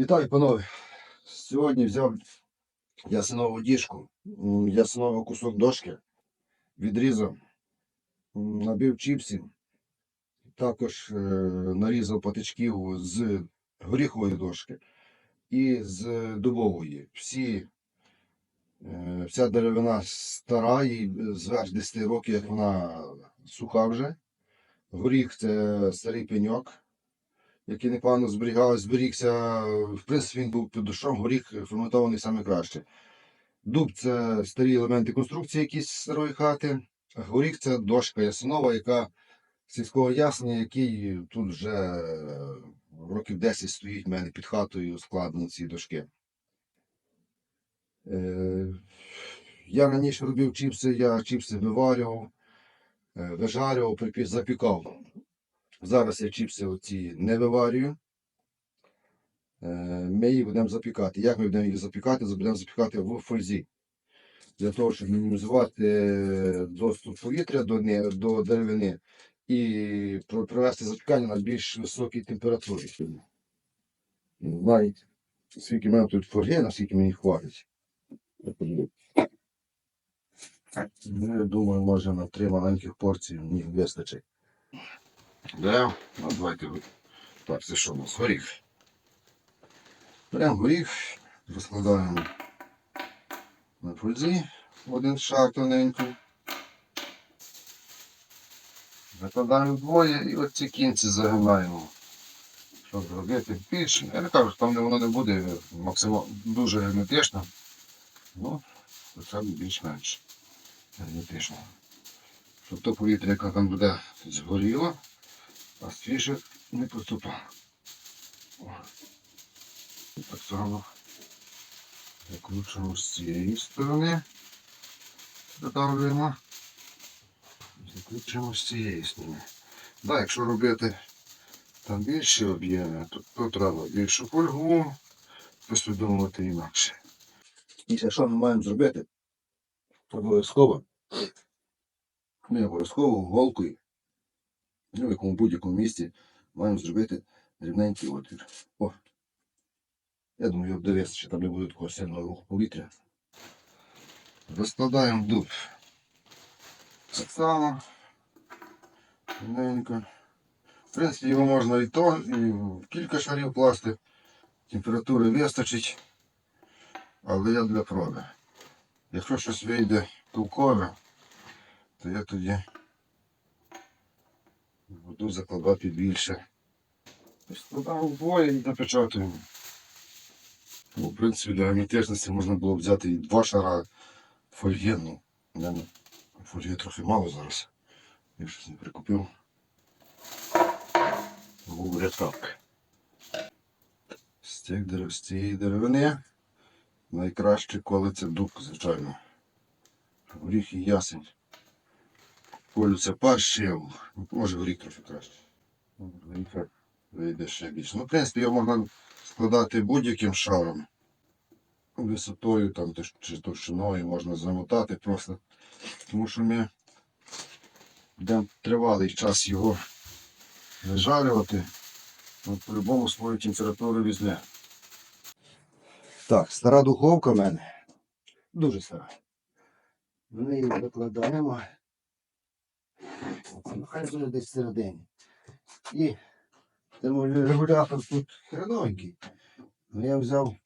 Вітаю, панове. Сьогодні взяв ясенову діжку, м, ясеновий кусок дошки, відрізав, набив чіпсів, також е, нарізав патичків з горіхової дошки і з дубової. Всі, е, вся деревина стара, і зверх 10 років, як вона суха вже. Горіх це старий пеньок який непогано зберігав, зберігся. В принципі, він був під душом, горіх ферментований саме краще. Дуб це старі елементи конструкції якісь старої хати. Горіх це дошка ясенова, яка сільського ясення, який тут вже років 10 стоїть в мене під хатою складені ці дошки. Е, Я раніше робив чіпси, я чіпси виварював, е, вижарював, запікав. Зараз я чіпси оці не виварюю. Е, Ми їх будемо запікати. Як ми будемо їх запікати? Будемо запікати в фользі. Для того, щоб мінімізувати е, доступ повітря до, не- до деревини і про- провести запікання на більш високій температурі. Навіть скільки в мене тут фольги, наскільки мені хватить. Ну, я думаю, може на три маленьких порції мені вистачить. Да, ну давайте так, це що у нас? Горіх. Беремо горіх, розкладаємо на фользі один шар тоненько. Закладаємо вдвоє і оці кінці загинаємо. Щоб зробити більше. Я не кажу, там воно не буде максимально дуже герметично. Ну, хоча більш-менш герметично. Щоб то повітря, яке там буде згоріло, а свіже не поступало. Так само закручуємо з цієї сторони. Додавлюємо. Закручуємо з цієї сторони. Да, якщо робити там більші об'єми, то, то треба більшу фольгу, послідовувати інакше. І що ми маємо зробити? Обов'язково. Ми обов'язково голкою, ну, в якому будь-якому місці маємо зробити рівненький отвір. О. Я думаю, його довести, що там не буде такого сильного руху повітря. Розкладаємо дуб. Так само. Рівненько. В принципі, його можна і то, і в кілька шарів класти. Температури вистачить. Але я для проби. Якщо щось вийде толкове, то я тоді буду закладати більше. Складаємо вдвоє і запечатуємо. Ну, в принципі, для герметичності можна було взяти і два шара фольги. Ну, мене фольги трохи мало зараз. Я щось не прикупив. Буде так. З, цих дерев, з цієї деревини найкраще колиться дуб, звичайно. Горіх і ясень. Колються пащі, може горіх трохи краще. Вийде ще більше. Ну, в принципі, його можна складати будь-яким шаром. Висотою там, чи товщиною можна замотати просто. Тому що ми будемо тривалий час його вижарювати. Ну, по-любому свою температуру візьме. Так, стара духовка в мене. Дуже стара. Ми її викладаємо. Хай буде десь всередині. І терморегулятор тут хреновенький. Ну, я взяв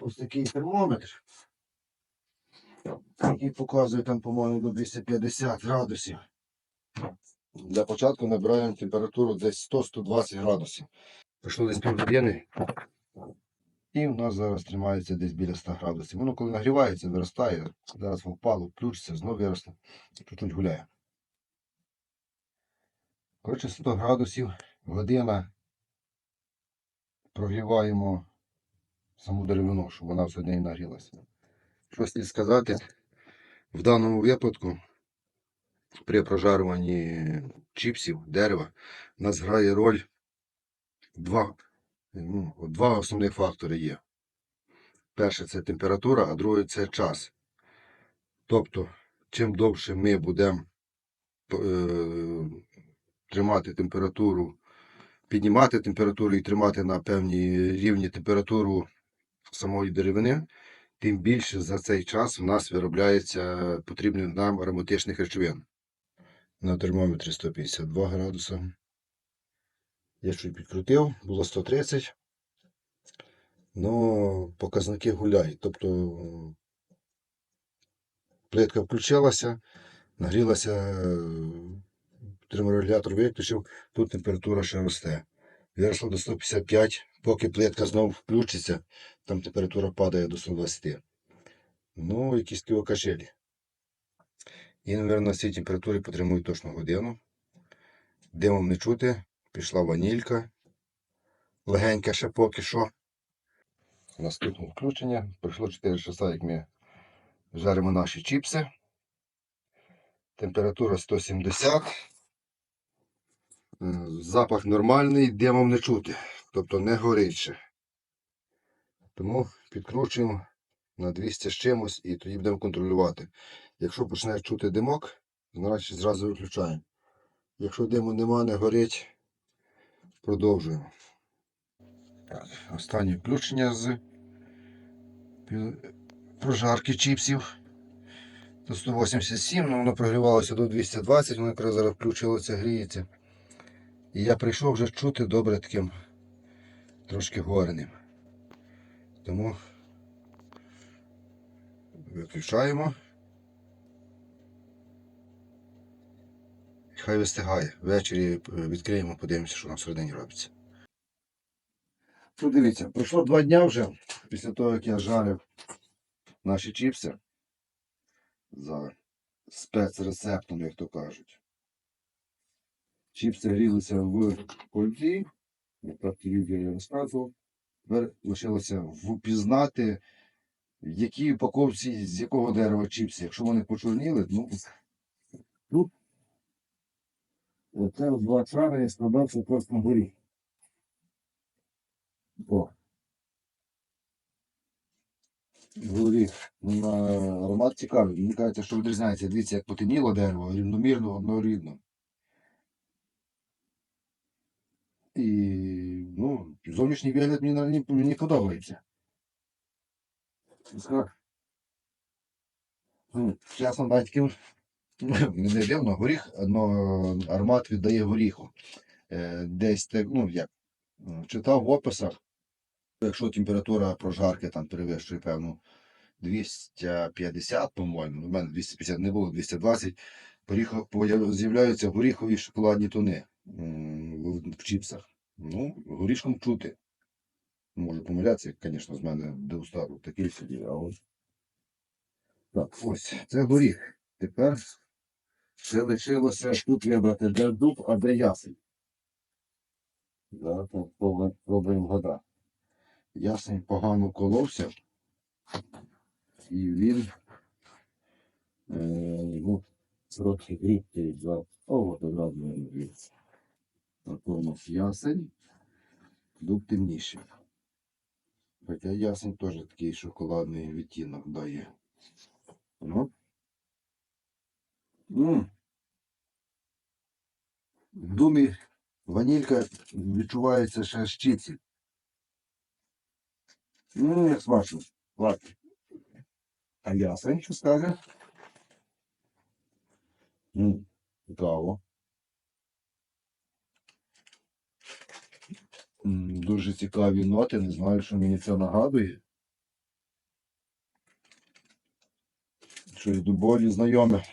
ось такий термометр, який показує там, по-моєму, до 250 градусів. Для початку набираємо температуру десь 100-120 градусів. Пішло десь півгодини. І в нас зараз тримається десь біля 100 градусів. Воно коли нагрівається, виростає. Зараз впало, включиться, знову виросте. Чуть-чуть гуляє. Коротше, 100 градусів, година прогріваємо саму деревину, щоб вона все не нагрілася. Що слід сказати, в даному випадку при прожарюванні чіпсів, дерева, нас грає роль два, ну, два основних фактори є. Перше це температура, а друге це час. Тобто, чим довше ми будемо е, тримати температуру піднімати температуру і тримати на певній рівні температуру самої деревини, тим більше за цей час в нас виробляється потрібних нам ароматичних речовин. На термометрі 152 градуса. Я чуть підкрутив, було 130. Ну, показники гуляють. Тобто плитка включилася, нагрілася, е, терморегулятор виключив, тут температура ще росте. Виросла до 155, поки плитка знову включиться, там температура падає до 120. Ну, якісь такі. І, мабуть, на цій температурі потримують точно годину. Димом не чути, пішла ванілька. Легенька ще поки що. Наступне включення. Пройшло 4 часа, як ми жаримо наші чіпси. Температура 170. Е, Запах нормальний, димом не чути. Тобто не горить. Тому підкручуємо на 200 з чимось і тоді будемо контролювати. Якщо почне чути димок, значить зразу виключаємо. Якщо диму нема, не горить, продовжуємо. Останнє включення з прожарки чіпсів. До 187, ну воно прогрівалося до 220, воно якраз зараз включилося, гріється. І я прийшов вже чути добре таким трошки гореним. Тому виключаємо. Хай вистигає. Ввечері е, відкриємо, подивимося, що там всередині робиться. Ну, дивіться, пройшло два дня вже після того, як я жарив наші чіпси за спецрецептом, як то кажуть. Чіпси грілися в кольці, як так я розказував. Тепер лишилося впізнати, в якій упаковці з якого дерева чіпси. Якщо вони почорніли, ну тут оце два шари я складався просто на горі. О. Горі на аромат цікавий. Мені кажеться, що відрізняється. Дивіться, як потемніло дерево, рівномірно, однорідно. І ну, зовнішній вигляд мені, мені, подобається. Ну, чесно, таким не дивно, горіх, но аромат віддає горіху. Е, десь так, ну як, читав в описах, якщо температура прожарки там перевищує певну 250, по-моєму, у мене 250 не було, 220, горіхо, з'являються горіхові шоколадні тони в, чіпсах. Ну, горішком чути. Можу помилятися, звісно, з мене дегустатор такий собі, а ось. Так, ось, це горіх. Тепер ще лишилося тут вибрати, де дуб, а де ясень. Зараз спробуємо гадати. Ясень погано коловся. І він е, ну, трохи грібкий за о, одразу не грібся. Натомість ясень, дуб темніший. Хоча ясень теж такий шоколадний відтінок дає. Ну. М. В думі ванілька відчувається ще чіпсів. Ну, як смачно. Ладно. А ясень що скаже? М, Цікаво. Дуже цікаві ноти, не знаю, що мені це нагадує. Щось доволі знайоме.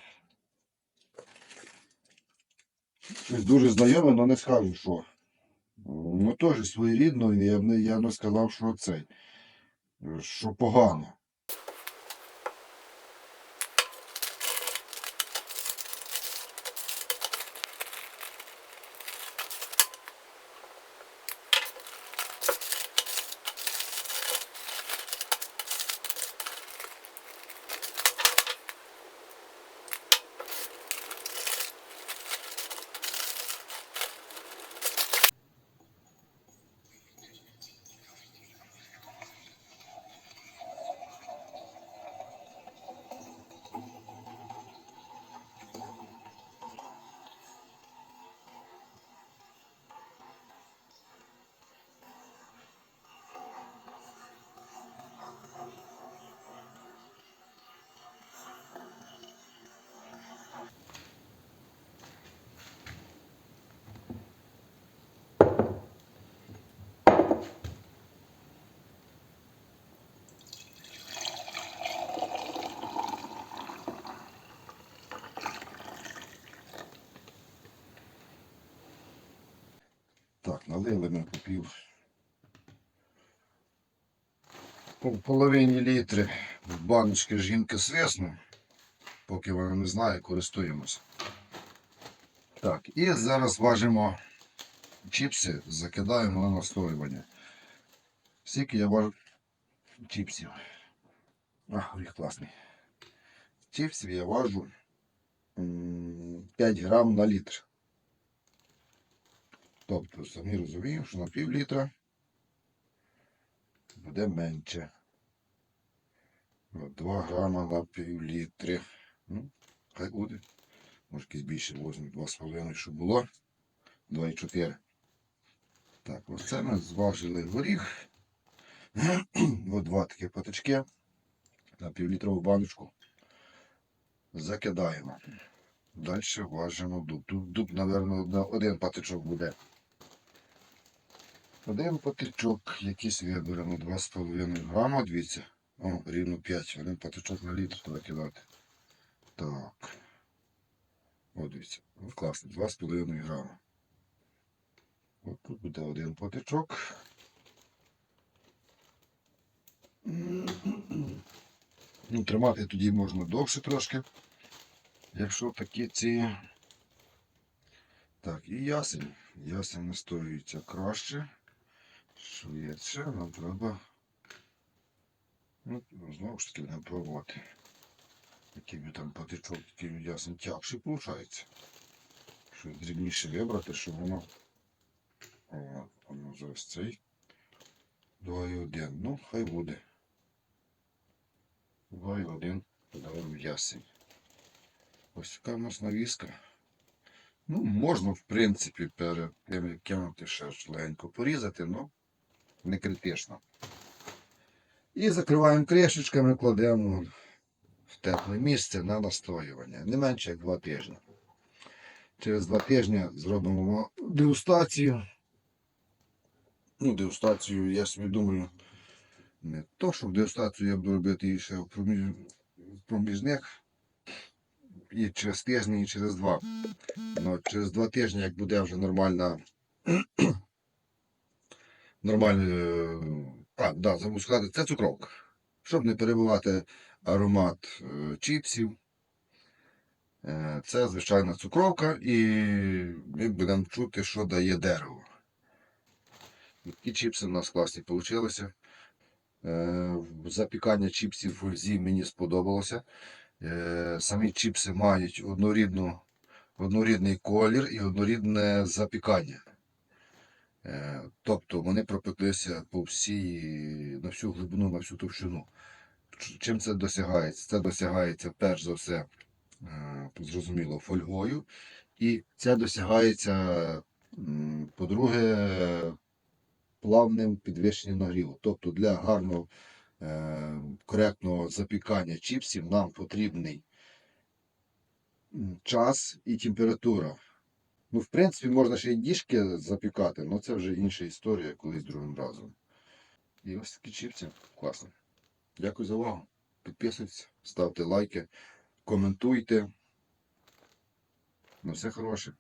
Щось дуже знайоме, але не скажу, що. Ну, теж своєрідно, я б не, сказав, що це. Що погано. Налили ми. По половині літри в баночки жінки свисну. Поки вона не знає, користуємося. Так, і зараз важимо чіпси, закидаємо на настоювання. Скільки я важу чіпсів. Ах, їх класний. Чіпсів я важу 5 грам на літр. Тобто, самі розуміємо, що на пів літра буде менше. 2 грама на пів літри. Ну, хай буде. Може якийсь більше возьму 2,5, щоб було. 2,4. Так, ось це ми зважили горіх. Ось два такі патички на півлітрову баночку. Закидаємо. Далі важимо дуб. Тут дуб, мабуть, один патичок буде. Один патичок, якийсь виберемо 2,5 грама, дивіться. О, рівно 5. Один патичок на літр треба кидати. Так. О, дивіться. О, класно, 2,5 грама. От тут буде один патичок. Ну, тримати тоді можна довше трошки. Якщо такі ці. Так, і ясень. Ясень настоюється краще, швидше, нам треба. Ну, знову ж таки будемо пробувати. Який там патичок, який ясень тягший виходить. Щось дрібніше вибрати, щоб воно. Воно зараз цей. 2,1. Ну, хай буде. 2,1 подаємо ясень. Ось така у нас навіска. Ну, можна, в принципі, перед тим, кинути ще легенько порізати, але не критично. І закриваємо кришечками, кладемо в тепле місце на настоювання. Не менше як 2 тижні. Через 2 тижні зробимо дегустацію. Ну, дегустацію, я собі думаю, не то, що в дегустацію я буду робити і ще в проміж... проміжних. І через тиждень, і через два. Ну, через два тижні, як буде вже нормальна. Нормальна. е, А, да, сказати, це цукровка. Щоб не перебувати аромат е, чіпсів. Е, Це звичайна цукровка, і ми будемо чути, що дає дерево. Такі чіпси в нас класні вийшли. Запікання чіпсів в фользі мені сподобалося. Самі чіпси мають однорідну, однорідний колір і однорідне запікання. Е, Тобто вони пропеклися по всій, на всю глибину, на всю товщину. Чим це досягається? Це досягається перш за все, е, зрозуміло, фольгою. І це досягається, по-друге, плавним підвищенням нагріву. Тобто для гарного е, коректного запікання чіпсів нам потрібний час і температура. Ну, в принципі, можна ще й діжки запікати, але це вже інша історія колись другим разом. І ось такі чіпці. Класно. Дякую за увагу. Підписуйтесь, ставте лайки, коментуйте. Ну, все хороше.